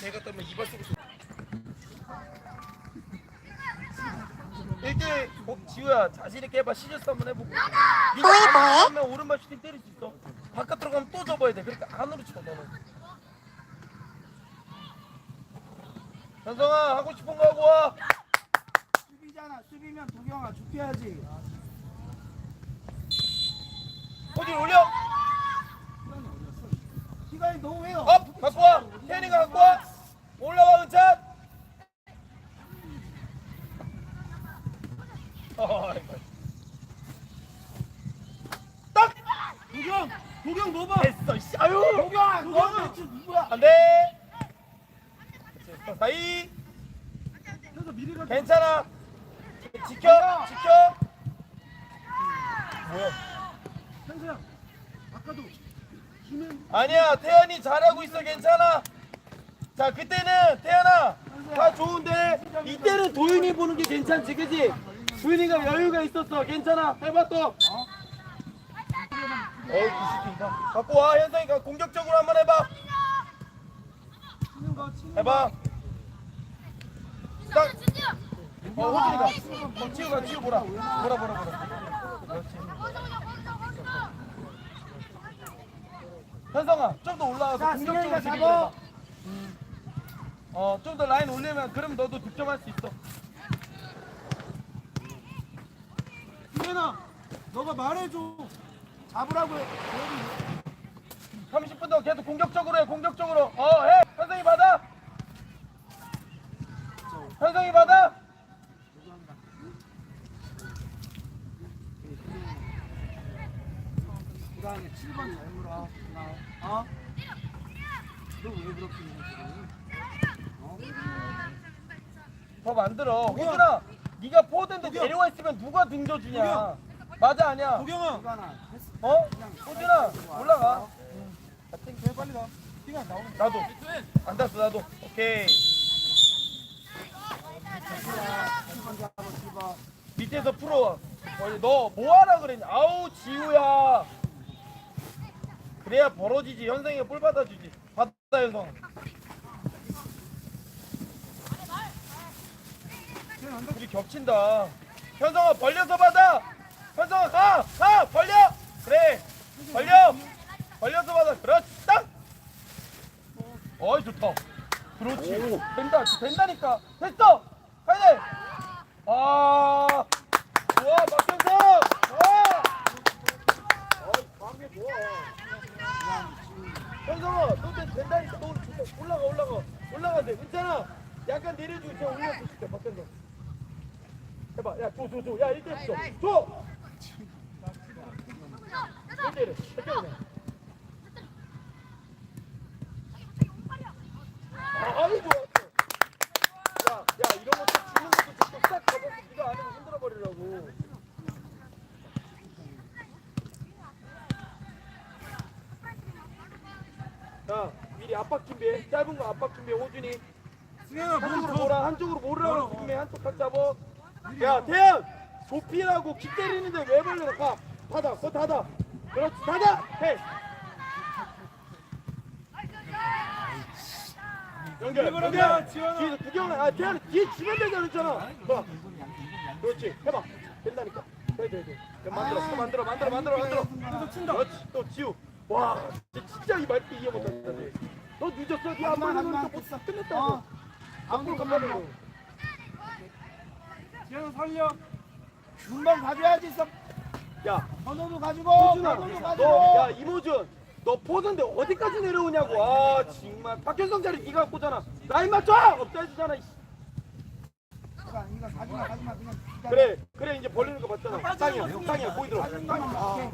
내가 떠면 이발 쓰고 싶어. 1대 어, 지우야 자신 있게 해봐 시저스 한번 해보고 네가 뭐해, 뭐해? 하면 오른발 슈팅 때릴 수 있어 바깥으로 가면 또 접어야 돼 그러니까 안으로 쳐 너는 현성아 하고 싶은 거 하고 와 수비잖아. 수비면 도경아 죽여야지. 어디 올려 시간이 너무 해요. 업 갖고 와 태현이가 갖고 와 올라와 은찬 어이구. 딱 도경, 도경 넣어봐. 됐어 씨 아유 도경아, 너 도경아. 대체 누구야? 안돼 사이. 미리 가. 괜찮아. 지켜 지켜. 현수야, 아까도 아니야 태연이 잘하고 있어 괜찮아. 자 그때는 태연아 다 좋은데 이때는 도윤이 보는 게 괜찮지 그지? 도윤이가 여유가 있었어. 괜찮아. 해봐 또 어이 비시티가 갖고 와 현성이가 공격적으로 한번 해봐 치는 거 치는 해봐 딱 어, 호진이가. 어, 지우가, 지우 보라. 보라, 보라, 보라. 그렇지. 현성아, 좀 더 올라와서 자, 공격적으로 잡아. 해봐. 어, 좀 더 라인 올리면 그럼 너도 득점할 수 있어. 김현아, 너가 말해줘. 잡으라고 해. 30분 더 계속 공격적으로 해, 공격적으로. 어, 해. 현성이 받아. 현성이 받아. 그 다음에 7번 잘 물어. 어? 너왜 그렇게 해 지금? 어? 더 만들어. 호준아, 네가 포워드인데 내려와 있으면 누가 등져주냐. 맞아, 아니야. 도경아. 도경아, 했 어. 어? 호준아, 올라가. 왜 빨리 가? 시간 나오는 나도. 안 닿았어, 나도. 오케이. 7번 잡아, 7번. 밑에서 풀어. 너 뭐하라 그랬냐? 아우 지우야. 그래야 벌어지지. 현성이가 볼 받아주지. 받다 현성. 우리 겹친다. 현성아 벌려서 받아. 현성아 가, 가 벌려. 그래. 벌려. 벌려서 받아. 그렇지. 딱. 어이 좋다. 그렇지. 된다. 된다니까. 됐어. 가야 돼. 아. 좋아 박현성. 좋아. 좋아. 현성아, 너 된- 된다니까 너. 올라가 올라가 올라가 돼. 괜찮아. 약간 내려주고 저 올려서 줄게 박현성. 해봐. 야, 줘, 줘, 줘. 야, 1대 줘. 줘. 자, 미리 압박 준비해. 짧은 거 압박 준비해. 호준이. 승현아, 한쪽으로 몰아. 한쪽으로 몰으라고 준비해. 한쪽 각 잡어. 야, 태연! 좁히라고 기 때리는데 왜 벌려? 가. 닫아. 그거 닫아. 그렇지. 해. 연결. 연결. 뒤에서 구경을. 아, 태연 뒤에 주면 되잖아. 그랬잖아. 봐. 그렇지. 해봐. 된다니까. 돼, 돼, 돼. 야, 만들어. 또 만들어. 만들어. 만들어. 만들어. 계속 친다. 그렇지. 또 지우. 와, 진짜, 이 말띠 이해 못한다. 쟤. 너 늦었어. 보내면 하지마. 또 됐어. 끝냈다고. 어. 앞으로 간다고. 지현아 살려. 금방 가져야지. 썩. 야, 번호도 가지고. 호준아, 번호도 너, 가지고. 야 이모준, 너 포드인데 어디까지 내려오냐고. 아, 정말. 박현성 자리 네가 갖고 잖아. 라인 맞춰. 이거 가지마 가지마 그냥. 기다려. 그래, 그래 이제 벌리는 거 봤잖아. 땅이야, 땅이야, 보이더라. 아.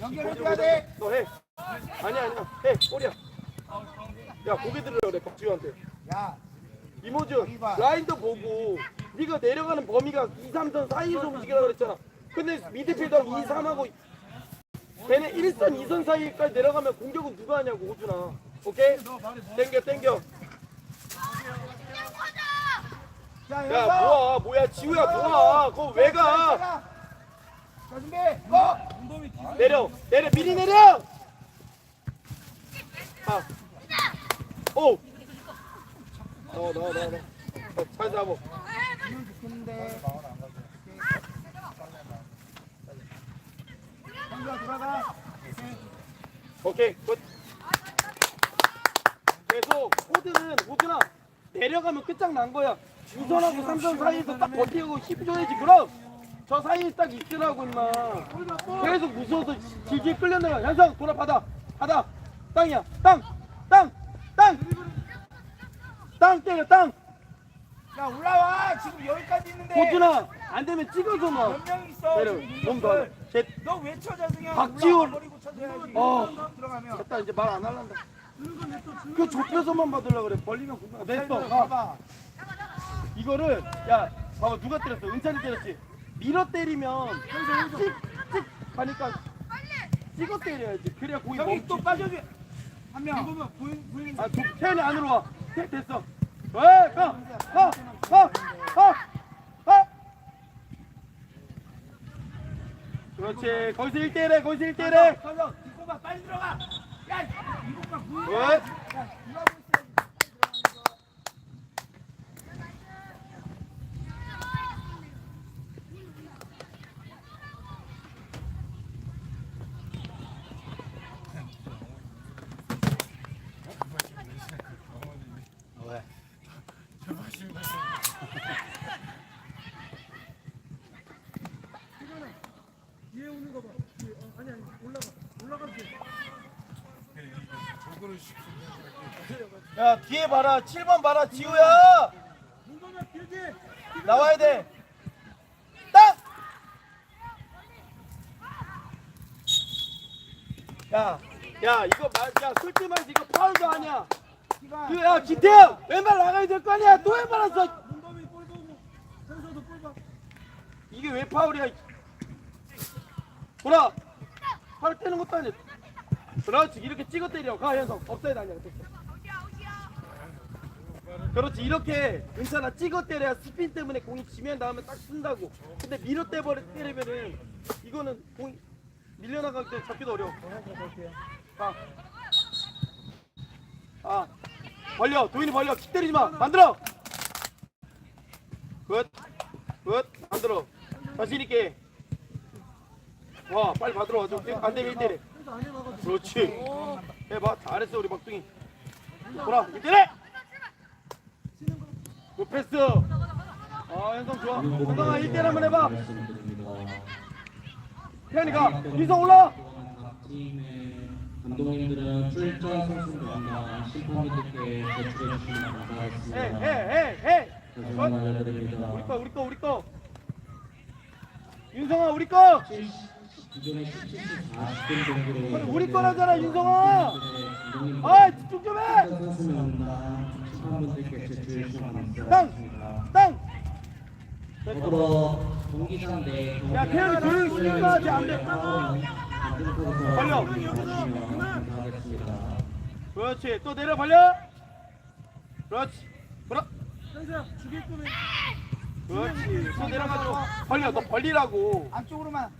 연결해줘야 돼. 너 해. 아니야, 아니야. 해, 꼬리야. 야, 고개 들으라 그래, 박지우한테. 야. 이모준. 라인도 보고, 네가 내려가는 범위가 2, 3선 사이에서 움직이라 그랬잖아. 근데 미드필더 2, 3하고 걔네 1선, 2선 사이까지 내려가면 공격은 누가 하냐고, 호준아. 오케이? 땡겨, 땡겨. 자, 야, 뭐야, 뭐야, 지우야, 뭐야. 그거 왜 가? 자, 준비. 고. 내려, 내려, 미리 내려! 아. 오! 나와 나와 나와. 어, 잘 잡아 이건 좋겠는데. 형규야 돌아가. 오케이 굿. 계속. 호드는 호드나 내려가면 끝장난 거야. 주선하고 삼선 사이에서 딱 버티고 힘 줘야지. 그럼 저 사이에 딱 있으라고 임마. 계속 무서워서 질질 끌려내가 현상 돌아 받아. 받아. 땅이야. 땅땅땅땅 때려 땅. 야 올라와. 지금 여기까지 있는데. 호준아 안 되면 찍어서 막몇명 있어? 내려. 지금 공격을. 쟤 너왜 쳐자 승현? 박지훈. 버리고. 어. 들어가면. 됐다 이제 말 안 할란다 그 좁혀서만 받으려 그래 벌리면 공격 됐어 가. 봐봐. 이거를 야 봐봐 누가 때렸어 은찬이 때렸지 밀어 때리면 찍찍 가니까 찍어 때려야지 그래야 공이 형이 멈추 또 빠져줘. 한 명. 이거면 보인 보인. 아 두- 태연이 안으로 와 태, 됐어 왜 가 가 가 가 그렇지. 거기서 1대1해 거기서 1대1해. 가서 뒷고 봐 빨리 들어가. 야봐보인. 왜? 야 일하고 있어야지. 뒤에 오는 거 봐. 뒤에. 어, 아니 아니 올라가. 올라가 돼. 야 뒤에 봐라 7번 봐라 지우야. 나와야 돼 딱! 야, 야 이거 말, 야 솔직히 이거 파울도 아니야 그, 야 김태형 왼발 나가야 될 거 아니야 또 왼발 왔어 문동이 볼 보고. 현서도 볼 봐. 이게 왜 파울이야 보라 파울 때는 것도 아니야 그렇지. 이렇게 찍어 때려. 가 현성 업사이드 아니야. 그렇지. 이렇게 괜찮아. 찍어 때려야 스핀 때문에 공이 지면 다음에 딱 쓴다고. 근데 밀어 때버리 때리면은 이거는 공이 밀려나갈 때 잡기도 어려워. 가. 아. 벌려. 도인이 벌려. 킥 때리지 마. 만들어. 굿굿. 만들어. 자신 있게. 와 빨리 받으러 와줘. 안 되면 1대1 현서 안에 나가. 그렇지. 해봐. 잘했어 우리 막둥이 보라 1대1 굿 패스. 아 현성 좋아. 현성아 1대1 한번 해봐. 태현이가 민성 올라. 감독님들은 출전 선수들과 심판님들께 제출해 주시면 감사하겠습니다. 우리 거 우리 거. 우리 거 윤성아 우리 거 기존의 17시 40분 정도로 우리 거라잖아 윤성아 아 집중 좀해 제출해 주시면 땅! 더불어 경기장 내 야, 태현이 조용히 쉬니까 하지 안 돼. 벌려. 그렇지 또 내려 벌려 그렇지 거면. 그렇지 또 내려가지고 벌려 너 벌리라고 안쪽으로만.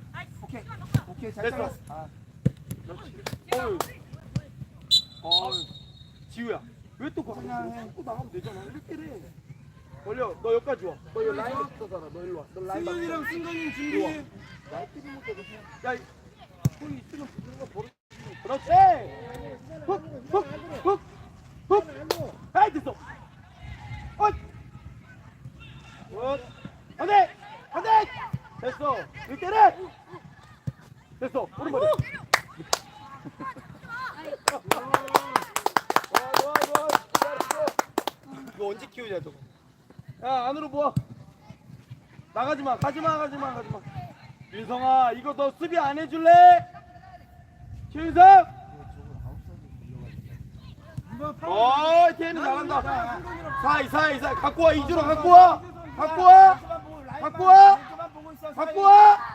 오케이. 오케이 잘 됐어. 잘랐어. 아. 어휴 어휴 지우야. 왜또 해. 또 나가면 되잖아. 이렇게 해? 벌려 너 여기까지 와 너 여기 라인 살아 너 일로 와 너 라인 승현이랑 승관이 준비해. 나이트를 못 해도 야 거기 있으면 붙는 거 버려 그렇지. 훅 훅 훅 훅. 아이 됐어. 어 굿. 안돼 안돼 됐어. 이때는 됐어. 좋아 잘했어 이거 언제 키우냐 저거? 야 안으로 모아. 나가지 마 가지 마 가지 마 가지 마. 윤성아 이거 너 수비 안 해줄래? 최윤성. 어 태현이 잘한다. 사이 사이 사이. 갖고 와 이주로 갖고 와. 갖고 와. 갖고 와. 매트만 보고 있어. 갖고 와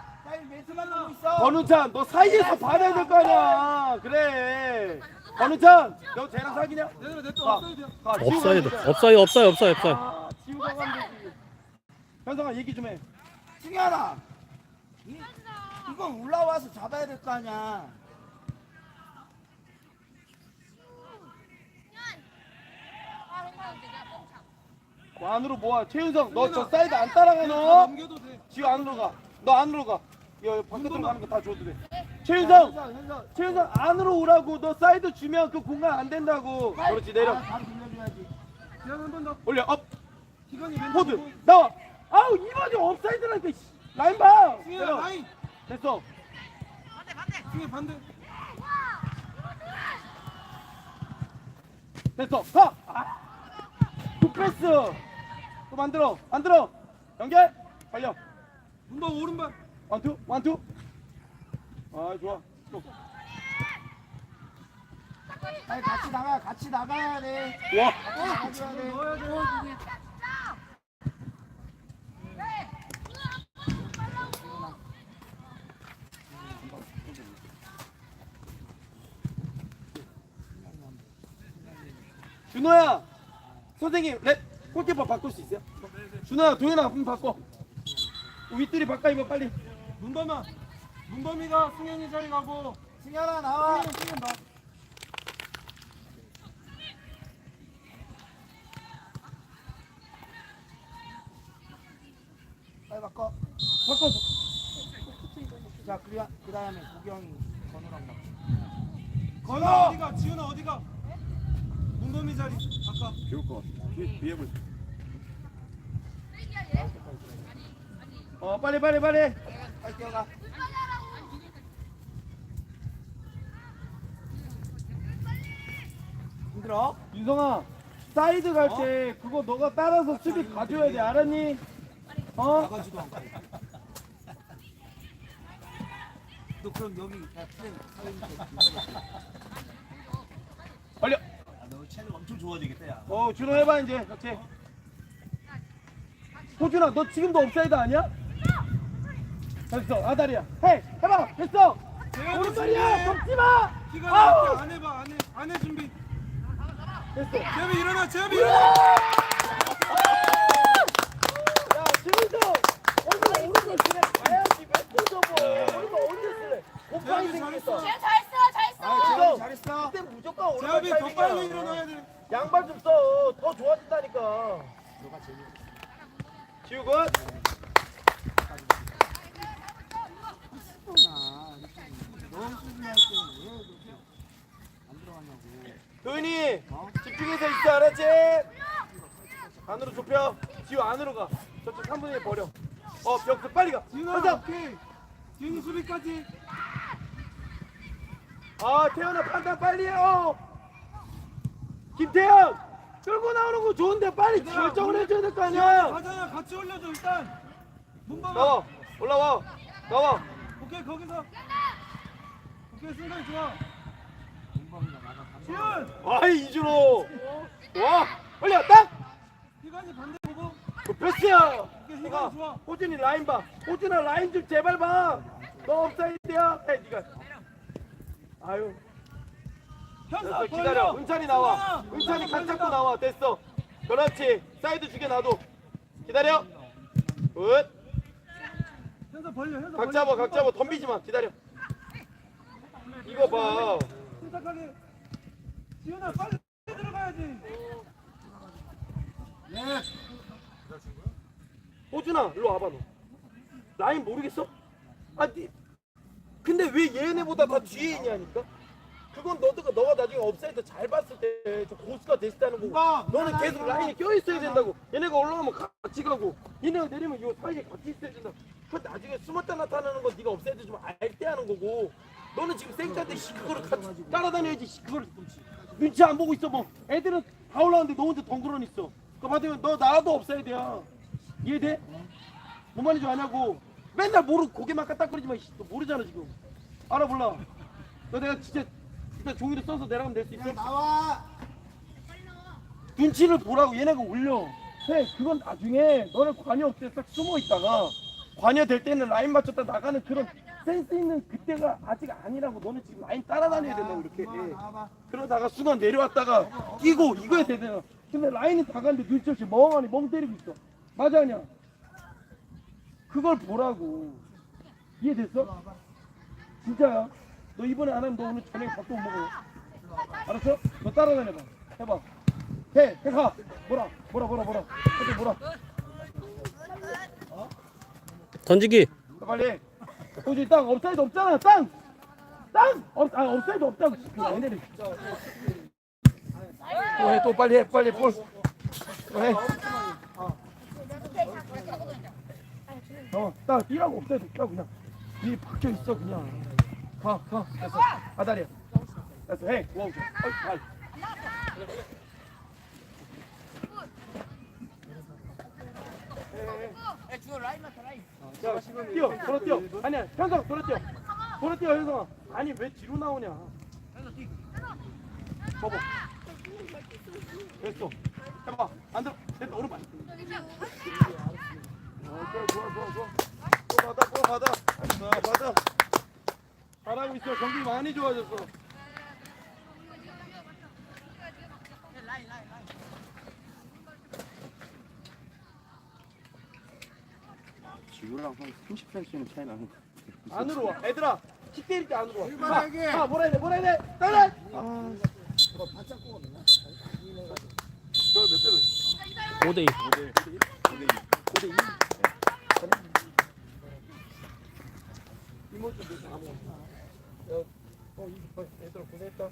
권우찬 너 사이에서 받아야 될 거 아니야 그래 권우찬 너 쟤랑 사귀냐? 얘들아 내또 가, 없어야 돼. 가, 지우가 업사이드. 업사이드 업사이드 업사이드 업사이드 아 가면 되지 현성아 얘기 좀해 승현아. 이- 이건 올라와서 잡아야 될 거 아니야. 뭐 안으로 모아. 최윤성, 너 저 사이드 안다 따라가 너. 넘겨도 돼. 지금 안으로 가. 너 안으로 가. 야, 바깥으로 가는 거 다 줘도 돼. 최윤성, 최윤성 안으로 오라고. 너 사이드 주면 그 공간 안 된다고. 그렇지 내려. 아, 한번 더. 올려. 업. 왼쪽. 포드. 나와. 아우 이번이 업사이드라니까. 씨. 라인 봐. 내려. 라인. 됐어. 승희 반대. 됐어. 가. 아. 굿패스. 또 만들어. 만들어. 연결. 달려. 문방 오른발. 원투. 원투. 아 좋아. 또. 아니 같이 나가 같이 나가야 돼 와. 돼 넣어야 돼. 준호야. 선생님, 랩 골키퍼 바꿀 수 있어요? 준호야, 동현아, 한번 바꿔. 윗들이 바꿔 입어 빨리. 문범아. 문범이가 승현이 자리 가고. 승현아 나와 승현 승현 나. 빨리 바꿔 바꿔. 자 그리야 그 다음에 구경이 건우랑 바꿔 건아 어디가? 지훈아 어디가? 문범이 자리 아까. 비울 것 같아. 뒤, 뒤에 볼. 어, 빨리, 빨리, 빨리. 빨리 뛰어가 힘들어? 윤성아, 사이드 갈 때 그거 너가 따라서 수비 가줘야 돼, 알았니? 어? 나가지도 않고 너 그럼 여기 야, 플레이 걸려. 너 체력 엄청 좋아지겠다 야 어, 준호 해봐 이제. 그렇지. 호준아, 너 지금도 업사이드 아니야? 됐어, 아다리야. 해, 해봐. 됐어. 오른발이야. 접지 마. 기간 아우. 안 해봐 안 해. 안 해 준비. 됐어. 재비 일어나 일어나. 야, 지금도 오늘 오른발 그냥 가야지. 몇분 접어. 오른발 언제 쓰래? 곱하기 생겼어. 쟤 잘했어 잘했어 아 형. 재현이 잘했어 그때 무조건 오른발 재비 더. 빨리 일어나야 돼. 양발 좀 써. 더 좋아진다니까. 지우고. 예쁘구나 너 수비할 때왜 그렇게 안 들어가냐고 도윤이 어? 집중해서 있어 알았지? 안으로 좁혀 지우 안으로 가 저쪽 3분의 1 버려 어 벽수 빨리 가 지훈아 가자 오케이. 지훈이 수비까지. 아 태연아 판단 빨리 해요 김태현 끌고 나오는 거 좋은데 빨리 얘들아, 결정을 우리- 해줘야 될 거 아니야 가자야 같이 올려줘 일단. 문범아. 나와 올라와 나와 오케이 거기서. 오케이 순간 좋아. 지훈. 아이 이준호 와 빨리 왔다 기간이 반대 보고. 그 패스야 좋아. 호준이 라인 봐. 호준아 라인 좀 제발 봐 너 업사이드야? 해 니가. 아유. 됐어 기다려. 은찬이 나와. 은찬이 간 잡고 나와. 됐어. 그렇지. 사이드 주게 놔둬. 기다려. 굿. 현사 벌려 현사 각 잡아 각 잡아. 덤비지 마. 기다려. 이거 봐. 침착하게. 지훈아 빨리 들어가야지. 네 호준아 일로 와봐 너. 라인 모르겠어? 아 니, 근데 왜 얘네보다 다 뒤에 있냐니까? 그건 너가 너가 나중에 업사이드 잘 봤을 때 저 고수가 하는 거고. 너는 계속 라인에 껴 있어야 된다고. 얘네가 올라가면 같이 가고. 얘네가 내리면 이거 사이에 같이 있어야 된다 그 나중에 숨었다 나타나는 건 네가 업사이드 좀 알 때 하는 거고. 너는 지금 생짜인데 씨, 그거를 같이 따라다녀야지 씨, 그걸 눈치 안 보고 있어 뭐. 애들은 다 올라왔는데 너 혼자 덩그러니 있어. 그거 받으면 너 나도 업사이드야 이해돼? 뭔 말인지 아냐고. 맨날 모르고 고개만 까딱거리지만 씨, 너 모르잖아 지금. 알아 몰라. 너 내가 진짜 일단 종이를 써서 내려가면 될 수 있어? 나와. 눈치를 보라고 얘네가 올려. 해 그건 나중에. 너는 관여 없을 때딱 숨어 있다가. 관여 될 때는 라인 맞췄다 나가는 그런 센스 있는 그때가 아직 아니라고 너는 지금 라인 따라다녀야 된다고 이렇게. 나와봐 그러다가 순간 내려왔다가 끼고 이거야 되잖아 근데 라인이 다 갔는데 눈치 없이 멍하니 멍 때리고 있어 맞아 아니야 그걸 보라고 이해됐어? 진짜야 너 이번에 안 하면 너 오늘 저녁에 밥도 못 먹어 알았어? 너 따라다녀봐 해봐 해, 해 가. 뭐라, 뭐라, 뭐라, 뭐라. 어디 뭐라. 던지기 빨리 해. 호주 땅 업사이드 없잖아, 땅. 땅. 업, 아, 업사이드 없다고. 그 얘네들. 또 해, 또 빨리 해, 빨리 볼. 또 해. 어, 딱 뛰라고 없애도 뛰라고 그냥. 이 박혀 있어 그냥. 가, 가. 됐어. 아다리야. 됐어. 해. 와우. 발. 야, 뛰어. 돌아 뛰어. 아니야, 현성 돌아 뛰어. 돌아 뛰어, 현성아. 아니 왜 뒤로 나오냐? 접어. 됐어. 해봐. 안 들어. 됐다. 오른발. 좋아 좋아 좋아. 또 받아 또 받아. 자 받아. 잘하고 있어. 경기 많이 좋아졌어. 지구랑 한 30cm 차이 나는 안으로 와. 애들아. 킥 때릴 때 안으로 와아 뭐라 해야 돼? 뭐라 해야 돼? 따라. 아. 저몇 대로? 5대 2. 5대 2. 5대 2. 어, 얘들아 고생했다.